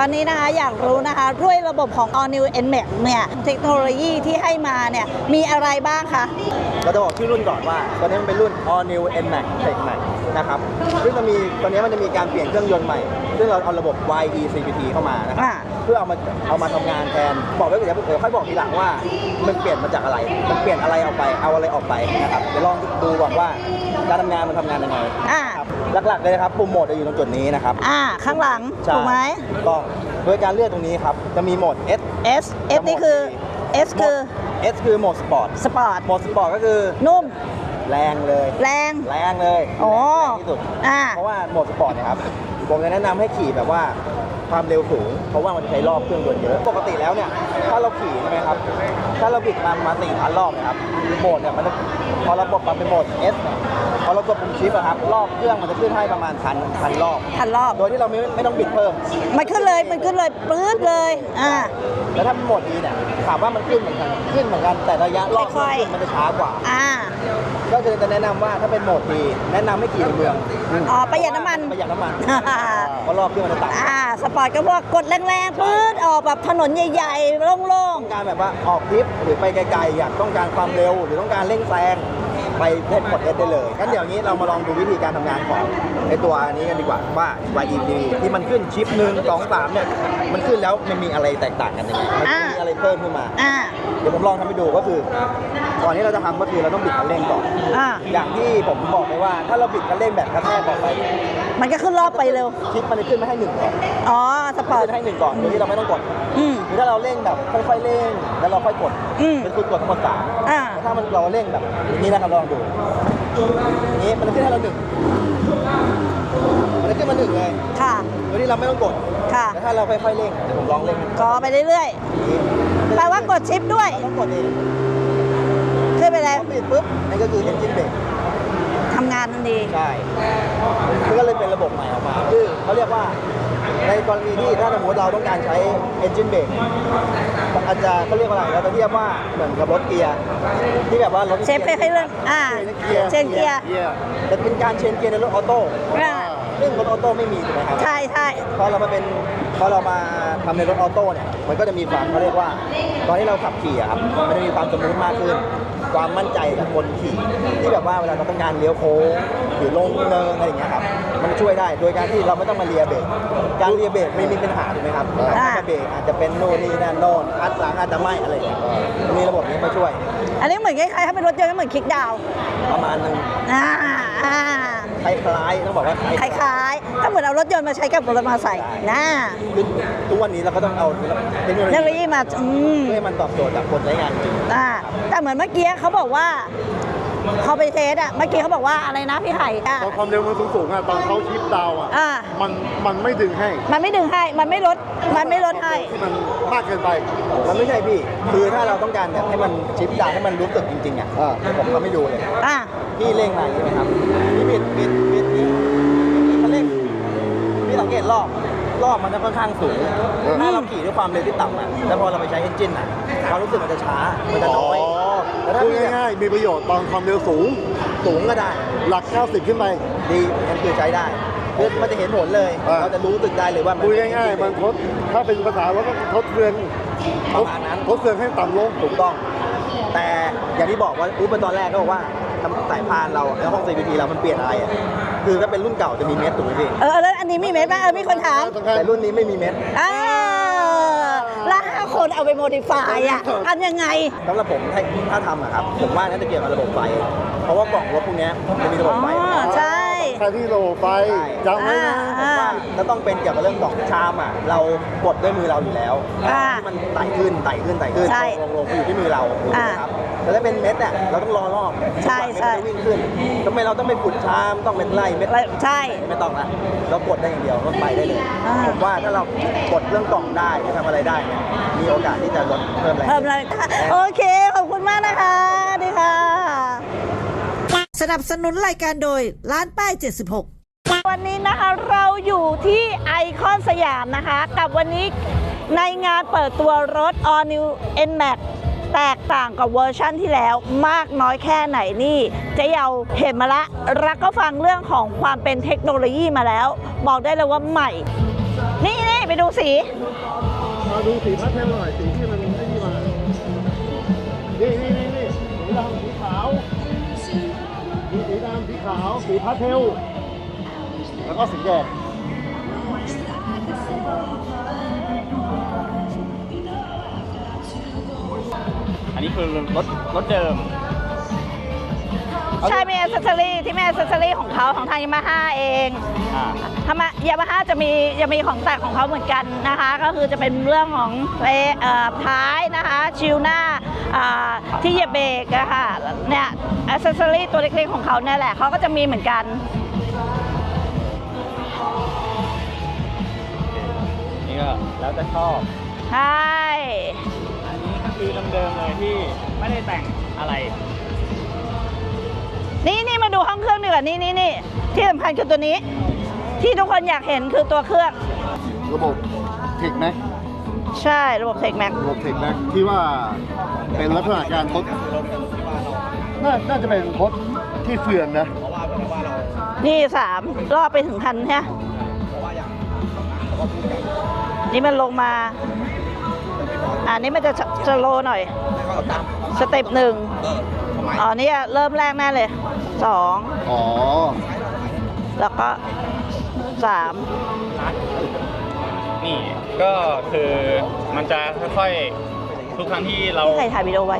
ตอนนี้นะคะอยากรู้นะคะด้วยระบบของ All New NMAX เนี่ยเทคโนโลยีที่ให้มาเนี่ยมีอะไรบ้างคะ เราจะบอกชื่อรุ่นก่อนว่า ตอนนี้มันเป็นรุ่น All New NMAX Tech Max นะครับซึ่งจะมีตอนนี้มันจะมีการเปลี่ยนเครื่องยนต์ใหม่ ซึ่งเราเอาระบบ YE CVT เข้ามานะครับ อ่า เพื่อเอามาเอามาทำงานแทน บอกไว้ก่อนเดี๋ยวเดี๋ยวค่อยบอกทีหลังว่า มันเปลี่ยนมาจากอะไร มันเปลี่ยนอะไรออกไป เอาอะไรออกไปนะครับ เดี๋ยวลองดูก่อนว่าการทำงานมันทำงานยังไงอ่า ครับหลักๆเลยนะครับปุ่มโหมดจะอยู่ตรงจุดนี้นะครับอ่า ข้างหลัง ใช่ถูกไหม ถูกต้องโดยการเลือกตรงนี้ครับ จะมีโหมด S S S นี่คือ S คือ S คือโหมดสปอร์ต สปอร์ต โหมดสปอร์ตก็คือ นุ่ม แรงเลย แรง แรงเลยอ๋อแรงที่สุด อ่า เพราะว่าโหมดสปอร์ตเนะครับ ผมจะแนะนำให้ขี่แบบว่าความเร็วสูง เพราะว่ามันจะใช้รอบเครื่องยนต์เยอะ ปกติแล้วเนี่ย ถ้าเราขี่ใช่ไหมครับ ถ้าเราบิดมาประมาสี่พันรอบนะครับ โหมดเนี่ยมันจะพอเรากดมาเป็นโหมด S เนี่ยพอเรากดปุ่มชิปอะครับ รอบเครื่องมันจะขึ้นให้ประมาณพันพันรอบ พันรอบ โดยที่เราไม่ไม่ต้องบิดเพิ่ม มันขึ้นเลย มันขึ้นเลยปื๊ดเลย อ่า แล้วถ้าเป็นโหมดดีเนี่ย ถามว่ามันขึ้นเหมือนกัน ขึ้นเหมือนกัน แต่ระยะรอบค่อยๆขึ้นมันจะช้ากว่า อ่า ก็คือจะแนะนำว่าถ้าเป็นโหมดดีแนะนำให้ขี่ในเมืองอ๋อประหยัดน้ำมัน ประหยัดน้ำมันเพราะรอบเครื่องมันจะต่ำอ่า สปอร์ตก็พวกกดแรงๆปื๊ดออกแบบถนนใหญ่ๆ โล่งต้องการแบบว่าออกทริปหรือไปไกลๆอยากต้องการความเร็วหรือต้องการเร่งแซง ไปเล่นกดเอสได้เลยงั้นเดี๋ยวนี้เรามาลองดูวิธีการทำงานของในตัวอันนี้กันดีกว่าว่า YEP ที่มันขึ้นชิปหนึ่งสองสามเนี่ยมันขึ้นแล้วมันมีอะไรแตกต่างกันยังไงมันมีอะไรเพิ่มขึ้นมาๆอ่า เดี๋ยวผมลองทำให้ดูก็คือก่อนที่เราจะทำก็คือเราต้องบิดคันเร่งก่อน อ่า อย่างที่ผมบอกไปว่าถ้าเราบิดคันเร่งแบบกระแทกออกไป มันก็ขึ้นรอบไปเร็วชิปมันจะขึ้นไม่ให้หนึ่งก่อนอ๋อ สปอร์ตขึ้นให้หนึ่งก่อนโดยที่เราไม่ต้องกดอืม หรือถ้าเราเร่งแบบค่อยๆเร่งแล้วเราค่อยกดอืม เป็นคุณกดทั้งหมดสามอ่า แต่ถ้ามันเราเร่งแบบอย่างนี้นะครับลองดูอย่างนี้มันจะขึ้นให้เราหนึ่งมันจะขึ้นมาหนึ่งเลยค่ะ โดยที่เราไม่ต้องกดค่ะ แต่ถ้าเราค่อยๆเร่งเดี๋ยวผมลองเร่งก็ไปเรื่อยๆ แปลว่ากดชิปด้วยต้องกดเองขึ้นไปพแล้วอปิดปุ๊บนั่นก็คือ engine brake ทำงานทันที ใช่มันก็เลยเป็นระบบใหม่ออกมาคือเขาเรียกว่าในกรณีที่ถ้าสมมติเราต้องการใช้ engine brake อาจจะเขาเรียกว่าอะไรเราจะเรียกว่าเหมือนกับรถเกียร์ที่แบบว่ารถเชฟไปให้เรื่องอ่าเกียร์เชนเกียร์แต่เป็นการเชนเกียร์ในรถออโต้อ่าซึ่งรถออโต้ไม่มีถูกไหมครับใช่ใช่พอเรามาเป็นพอเรามาทำในรถออโต้เนี่ยมันก็จะมีความเขาเรียกว่า ตอนที่เราขับขี่อะครับมันจะมีความสมูทมากขึ้น ความมั่นใจกับคนขี่ที่แบบว่าเวลาเราต้องการเลี้ยวโค้ง หรือลงเนินอะไรอย่างเงี้ยครับมันช่วยได้โดยการที่เราไม่ต้องมาเลียเบรกการเลียเบรกไม่มีปัญหาถูกไหมครับการเบรกอาจจะเป็นโน่นนี่นั่นโน่นอัดหลังอาจจะไม่อะไรอย่างเงี้ยมีระบบนี้มาช่วยอันนี้เหมือนคล้ายๆถ้าเป็นรถยนต์ก็เหมือนคลิกดาวน์ประมาณนึงอ่าอ่าคล้ายๆต้องบอกว่าคล้ายคล้ายๆถ้าเหมือนเอารถยนต์มาใช้กับรถมอเตอร์ไซค์นะๆคือทุกวันนี้เราก็ต้องเอาเทคโนโลเทคโนโลยียีมาอืม เพื่อให้มันตอบโจทย์กับคนใช้งานจริง อ่าแต่เหมือนเมื่อกี้เขาบอกว่า เขาไปเทสอะเมื่อกี้เขาบอกว่าอะไรนะพี่ไห่อะตอนความเร็วมันสูงๆอะตอนเขาชิปดาวน์อะอ่ามันมันไม่ดึงให้มันไม่ดึงให้ มันไม่ลด มันไม่ลดให้ ที่มันมากเกินไป มันไม่ใช่พี่ คือถ้าเราต้องการแบบให้มันชิปดาวน์ให้มันรู้สึกจริงๆอะอ่าผมทำให้ดูเลย อ่าพี่เร่งมาอย่างนี้ไหมครับ พี่บิดบิดบิดบิดพี่คันเร่งพี่สังเกตรอบ รอบมันจะค่อนข้างสูง ถ้าเราขี่ด้วยความเร็วที่ต่ำอะ แล้วพอเราไปใช้เอนจินอะ ความรู้สึกมันจะช้า มันจะน้อย แต่ถ้าพูดพี่แบบง่ายๆ มีประโยชน์ตอนความเร็วสูง สูงก็ได้ หลัก 90 ขึ้นไป ดีมันคือใช้ได้คือมันจะเห็นผลเลย อ่า เราจะรู้สึกได้เลยว่าพูดง่ายๆ มันทด ถ้าเป็นภาษารถก็ทดเฟืองประมาณนั้น ทดเฟืองให้ต่ำลง ถูกต้อง แต่อย่างที่บอกว่าอุ๊บเป็นตอนแรกก็บอกว่าทำสายพานเราแล้วห้อง CVT เรา มันเปลี่ยนอะไรอะ คือถ้าเป็นรุ่นเก่าจะมีเม็ดถูกไหมพี่ เออแล้วอันนี้มีเม็ดไหมเออมีคนถาม แต่รุ่นนี้ไม่มีเม็ด อ้าวแล้วห้า คนเอาไปโมดิฟายอะทำยังไงสำหรับผมถ้าถ้าทำอะครับ ผมว่าน่าจะเกี่ยวกับระบบไฟ เพราะว่ากล่องรถพวกเนี้ยมันมีระบบไฟ อ๋อใช่ใครที่โลไฟจำไว้นะอ่าผมว่าจะต้องเป็นเกี่ยวกับเรื่องกล่องชามอะเรากดด้วยมือเราอยู่แล้วอ่าที่มันไต่ขึ้นไต่ขึ้นไต่ขึ้นใช่ลงลงไปอยู่ที่มือเราอ่าครับแต่ถ้าเป็นเม็ดเนี่ยเราต้องรอรอบใช่ใช่ เม็ดมันจะวิ่งขึ้นทำไมเราต้องไปขุดชามต้องเป็นไล่เม็ด ใช่ ไม่ต้องละเรากดได้อย่างเดียวก็ไปได้เลยอ่า ผมว่าถ้าเรากดเรื่องกล่องได้หรือทำอะไรได้เนี่ยมีโอกาสที่จะลดเพิ่มแรง เพิ่มเลยค่ะโอเค ขอบคุณมากนะคะสวัสดีค่ะ สนับสนุนรายการโดยร้านป้าย 76 วันนี้นะคะเราอยู่ที่ไอคอนสยามนะคะ กับวันนี้ในงานเปิดตัวรถ All New NMAX แตกต่างกับเวอร์ชั่นที่แล้วมากน้อยแค่ไหนนี่เจ๊เยาเห็นมาละ รักก็ฟังเรื่องของความเป็นเทคโนโลยีมาแล้ว บอกได้เลยว่าใหม่ นี่นี่ไปดูสี มาดูสีพัดเทลหน่อยสีที่มันาวสีพาเทลแล้วก็สีแดงอันนี้คือรถรถเดิม ใช่มีอ c เซสซอรี่ที่แม่อ c เซสซอรี่ของเขาของทางยามาฮ่าเองอ่าทำไมยามาฮ่าจะมีจะมีของแต่งของเขาเหมือนกันนะคะ ก็คือจะเป็นเรื่องของเอ่อเอ่อท้ายนะคะ ชิลหน้าอ่าที่เหยียบเบรกอะค่ะเนี่ยอ c เซสซอรี่ตัวเล็กๆของเขาเนี่ยแหละเขาก็จะมีเหมือนกัน นี่ก็แล้วจะชอบ ใช่ อันนี้ก็คือเดิมๆเลยที่ไม่ได้แต่งอะไร นี่นี่มาดูห้องเครื่องดีกว่านี่นี่นี่ที่สำคัญคือตัวนี้ ที่ทุกคนอยากเห็นคือตัวเครื่อง ระบบเทคแม็กใช่ระบบเทคแม็กระบบเทคแม็กที่ว่าเป็นลักษณะการทดน่าน่าจะเป็นทดที่เฟืองนะ นี่สามรอบไปถึงคันใช่ไหมนี่มันลงมาอันนี้มันจะสโลว์หน่อย สเต็ปหนึ่ง อ๋อนี่เริ่มแรกแน่เลยสองอ๋อ แล้วก็สามนี่ก็คือมันจะค่อยๆทุกครั้งที่เราใครถ่ายวิดีโอไว้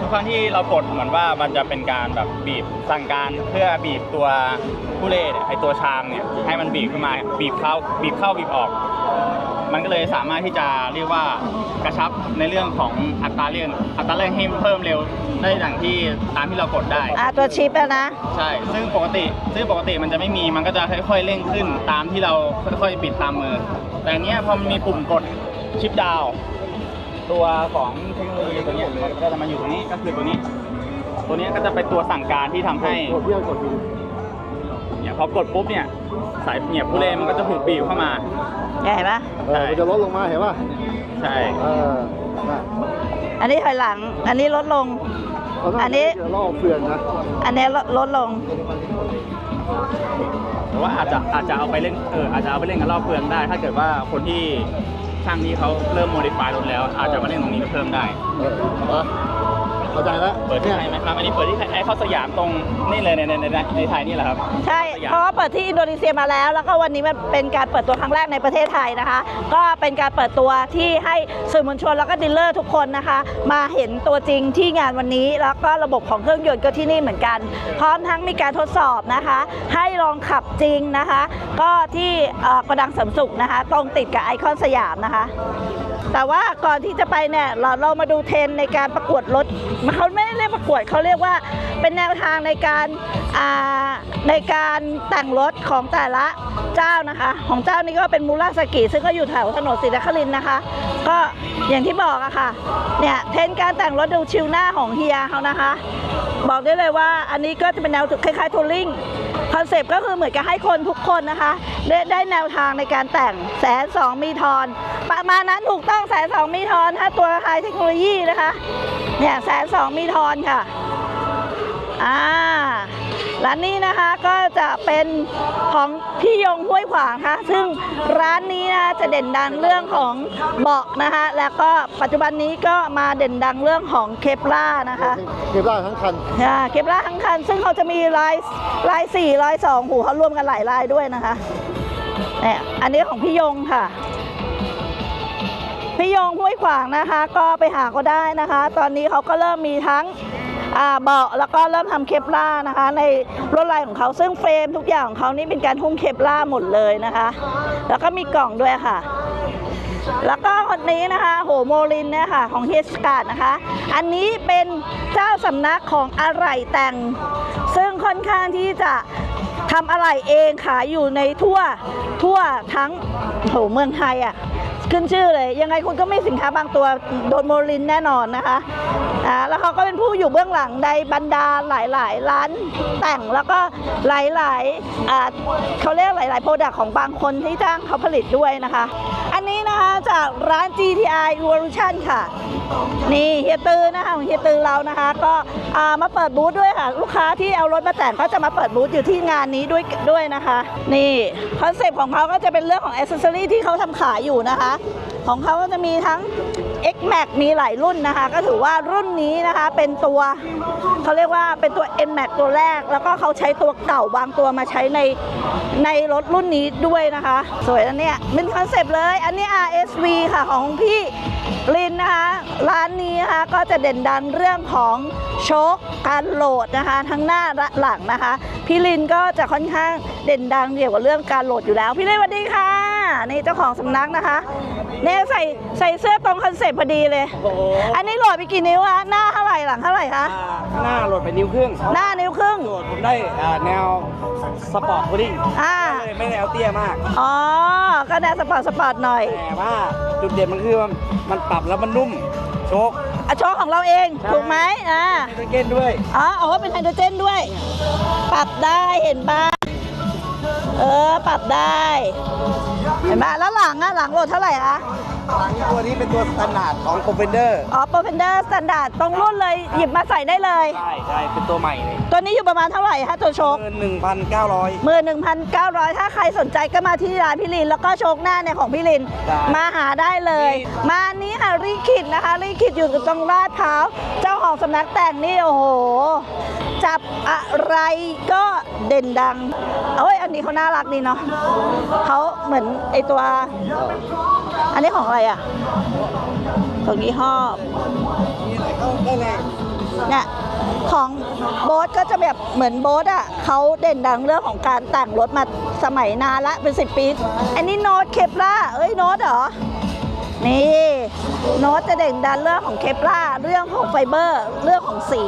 ทุกครั้งที่เรากดเหมือนว่ามันจะเป็นการแบบบีบสั่งการเพื่อบีบตัวผู้เล่นเนี่ยไอตัวชามเนี่ยให้มันบีบขึ้นมาบีบเข้าบีบเข้าบีบออก มันก็เลยสามารถที่จะเรียกว่ากระชับในเรื่องของอัตราเร่งอัตราเร่งให้เพิ่มเร็วได้อย่างที่ตามที่เรากดได้ อ่าตัวชิปอะนะ ใช่ ซึ่งปกติซึ่งปกติมันจะไม่มี มันก็จะค่อยๆเร่งขึ้นตามที่เราค่อยๆปิดตามมือ แต่อันเนี้ยพอมันมีปุ่มกดชิปดาวน์ตัวของเทคโนโลยีตัวเนี้ยมันก็จะมาอยู่ตรงนี้ก็คือตัวนี้ ตัวเนี้ยก็จะเป็นตัวสั่งการที่ทำให้ กดเที่ยวกดดูเนี่ย พอกดปุ๊บเนี่ยสายเนี่ยผู้เล่นมันก็จะถูกบีบเข้ามา เนี่ยเห็นปะเออมันจะลดลงมาเห็นป่ะใช่เออน่ะอันนี้ถอยหลัง อันนี้ลดลงเขาต้งอันนี้ เดี๋ยวลอกเฟืองนะอันนี้ลดลดลง หรือว่าอาจจะอาจจะเอาไปเล่นเอออาจจะเอาไปเล่นกับรอบเปลืองได้ ถ้าเกิดว่าคนที่ช่างที่เขาเริ่มโมดิฟายรถแล้ว อาจจะมาเล่นตรงนี้เพิ่มได้ เออมา เข้าใจแล้วเปิดที่เนี่ยไหนไหมครับอันนี้เปิดที่ไอคอนสยามตรงนี่เลยในในในในไทยนี่แหละครับ ใช่ เพราะว่าเปิดที่อินโดนีเซียมาแล้ว แล้วก็วันนี้มันเป็นการเปิดตัวครั้งแรกในประเทศไทยนะคะ ก็เป็นการเปิดตัวที่ให้สื่อมวลชนแล้วก็ดีลเลอร์ทุกคนนะคะ มาเห็นตัวจริงที่งานวันนี้ แล้วก็ระบบของเครื่องยนต์ก็ที่นี่เหมือนกัน พร้อมทั้งมีการทดสอบนะคะ ให้ลองขับจริงนะคะ ก็ที่เอ่อกระดังเสริมสุขนะคะ ตรงติดกับไอคอนสยามนะคะ แต่ว่าก่อนที่จะไปเนี่ยเราเรามาดูเทรนในการประกวดรถเขาไม่ได้เรียกประกวดเขาเรียกว่าเป็นแนวทางในการในการแต่งรถของแต่ละเจ้านะคะ ของเจ้านี้ก็เป็นมูราสกิซึ่งก็อยู่แถวถนนศรีนครินนะคะ ก็อย่างที่บอกอะค่ะเนี่ยเทรนการแต่งรถดูชิวหน้าของเฮียเขานะคะ บอกได้เลยว่าอันนี้ก็จะเป็นแนวคล้ายๆทัวริง คอนเซปต์ก็คือเหมือนกับให้คนทุกคนนะคะได้ได้แนวทางในการแต่งแสนสองมีทอนประมาณนั้นถูกต้องแสนสองมีทอนถ้าตัวไฮเทคโนโลยีนะคะเนี่ยแสนสองมีทอนค่ะอ่า ร้านนี้นะคะก็จะเป็นของพี่ยงห้วยขวางค่ะ ซึ่งร้านนี้นะจะเด่นดังเรื่องของเบาะนะคะ แล้วก็ปัจจุบันนี้ก็มาเด่นดังเรื่องของเคปล่านะคะเก็บได้ทั้งคันอ่าเก็บลายทั้งคัน ซึ่งเขาจะมีลายลายสี่ลายสองหูเขารวมกันหลายลายด้วยนะคะเนี่ยอันนี้ของพี่ยงค่ะพี่ยงห้วยขวางนะคะ ก็ไปหาก็ได้นะคะ ตอนนี้เขาก็เริ่มมีทั้งอ่า เบาะแล้วก็เริ่มทำเคปล่านะคะ ในรถลายของเขาซึ่งเฟรมทุกอย่างของเขานี่เป็นการหุ้มเคปล่าหมดเลยนะคะ แล้วก็มีกล่องด้วยค่ะแล้วก็คนนี้นะคะโหโมลินเนี่ยค่ะของเฮสการ์ดนะคะ อันนี้เป็นเจ้าสำนักของอะไหล่แต่ง ซึ่งค่อนข้างที่จะทำอะไหล่เองขายอยู่ในทั่วทั่วทั้งโหเมืองไทยอะ ขึ้นชื่อเลย ยังไงคุณก็ไม่สินค้าบางตัวโดนโมลินแน่นอนนะคะอ่าแล้วเขาก็เป็นผู้อยู่เบื้องหลังในบรรดาหลาย ๆ ร้านแต่งแล้วก็หลายๆอ่าเขาเรียกหลาย ๆ โปรดักของบางคนที่จ้างเขาผลิตด้วยนะคะ อันนี้นะคะจากร้าน GTI Evolution ค่ะ นี่เฮียตือนะคะของเฮียตือเรานะคะ ก็มาเปิดบูธด้วยค่ะ ลูกค้าที่เอารถมาแต่งก็จะมาเปิดบูธอยู่ที่งานนี้ด้วยด้วยนะคะ นี่คอนเซปต์ของเขาก็จะเป็นเรื่องของอ c เซ s ซอรีที่เขาทำขายอยู่นะคะของเขาก็จะมีทั้ง X Max มีหลายรุ่นนะคะ ก็ถือว่ารุ่นนี้นะคะเป็นตัวเขาเรียกว่าเป็นตัว N Max ตัวแรก แล้วก็เขาใช้ตัวเก่าบางตัวมาใช้ในในรถรุ่นนี้ด้วยนะคะ สวยนะเนี่ยเป็นคอนเซปต์เลย อันนี้ RSV ค่ะของพี่ลินนะคะ ร้านนี้นะคะก็จะเด่นดังเรื่องของโชคการโหลดนะคะ ทั้งหน้าและหลังนะคะ พี่ลินก็จะค่อนข้างเด่นดังเกี่ยวกับเรื่องการโหลดอยู่แล้ว พี่ลินสวัสดีค่ะ นี่เจ้าของสำนักนะคะเนี่ยใส่ใส่เสื้อตรงคอนเซ็ปต์พอดีเลยอันนี้โหลดไปกี่นิ้วคะหน้าเท่าไหร่หลังเท่าไหร่คะหน้าโหลดไปนิ้วครึ่งหน้านิ้วครึ่งโหลดผมได้อ่าแนวสปอร์ตคูลิ่งอ่าเลยไม่แนวเตี้ยมาก อ๋อก็แนวสปอร์ตสปอร์ตหน่อยแต่ว่าจุดเด่นมันคือมันมันปรับแล้วมันนุ่มโชคอะโชคของเราเองใช่ถูกไหมอ่าไฮโดรเจนด้วย อ๋ออ๋อเป็นไฮโดรเจนด้วย ปรับได้เห็นปะ เออ ปรับได้ เห็นปะแล้วหลังอะหลังโหลดเท่าไหร่คะหลังตัวนี้เป็นตัวสแตนดาร์ดของ c o เ e นเดอร์อ๋อโปรเฟนเดอร์สแตนดาร์ดตรงรุ่นเลยหยิบมาใส่ได้เลย ใช่ใช่เป็นตัวใหม่เลยตัวนี้อยู่ประมาณเท่าไหร่คะตัวโชคเงินหนึ่งพันเก้าร้อยหมื่นหนึ่งพันเก้าร้อยถ้าใครสนใจก็มาที่ร้านพี่ลิน แล้วก็โชคหน้าเนี่ยของพี่ลิน ได้มาหาได้เลยมาอันนี้ค่ะรีคิดนะคะ รีคิดอยู่ตรงลาดพร้าว เจ้าของสำนักแต่งนี่ โอ้โห จับอะไรก็เด่นดังเอ้ยอันนี้เขาน่ารักดีเนาะเขาเหมือนไอตัว อันนี้ของอะไรอะ ของยี่ห้อเนี่ยของโบ๊ทก็จะแบบเหมือนโบ๊ทอะเขาเด่นดังเรื่องของการแต่งรถมาสมัยนานละเป็นสิบปี อันนี้โน้ตเคปล่าเอ้ยโน้ตเหรอ นี่โน้ตจะเด่นดันเรื่องของเคปล่าเรื่องของไฟเบอร์ เรื่องของสี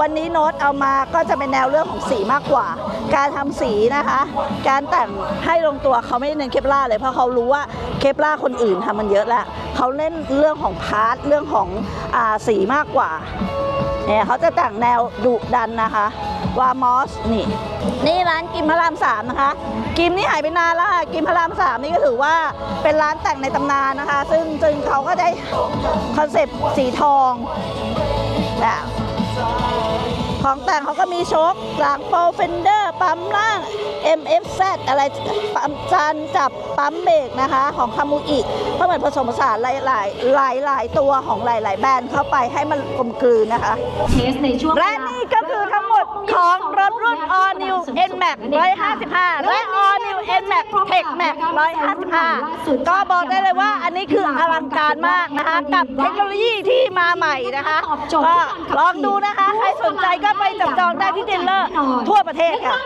วันนี้โน้ตเอามาก็จะเป็นแนวเรื่องของสีมากกว่า การทำสีนะคะ การแต่งให้ลงตัวเขาไม่ได้เน้นเคปล่าเลยเพราะเขารู้ว่าเคปล่าคนอื่นทำมันเยอะแล้วเขาเล่นเรื่องของพาร์ทเรื่องของอสีมากกว่าเนี่ยเขาจะแต่งแนวดุดันนะคะ วามอสนี่ นี่ร้านกิมพระรามสามนะคะ กิมนี่หายไปนานแล้วค่ะกิมพระรามสามนี่ก็ถือว่าเป็นร้านแต่งในตำนานนะคะ ซึ่งซึ่งเขาก็ได้คอนเซปต์สีทองนะของแต่งเขาก็มีโชคหลังโปรเฟนเดอร์ปั๊มล่าง MFZ อะไรปั๊มจานจับปั๊มเบรกนะคะ ของคามูอิก็เหมือนผสมผสานหลายหลายหลายหลายๆตัวของหลาย ๆ แบรนด์เข้าไปให้มันกลมกลืนนะคะ เทสในช่วงและนี่ก็คือทั้งหมด ของรถรุ่น All New N Max 155 และ All New N Max Tech Max 155 ก็บอกได้เลยว่าอันนี้คืออลังการมากนะคะ กับเทคโนโลยีที่มาใหม่นะคะก็ลองดูนะคะ ใครสนใจก็ไปจับจองได้ที่เดลเลอร์ทั่วประเทศค่ะ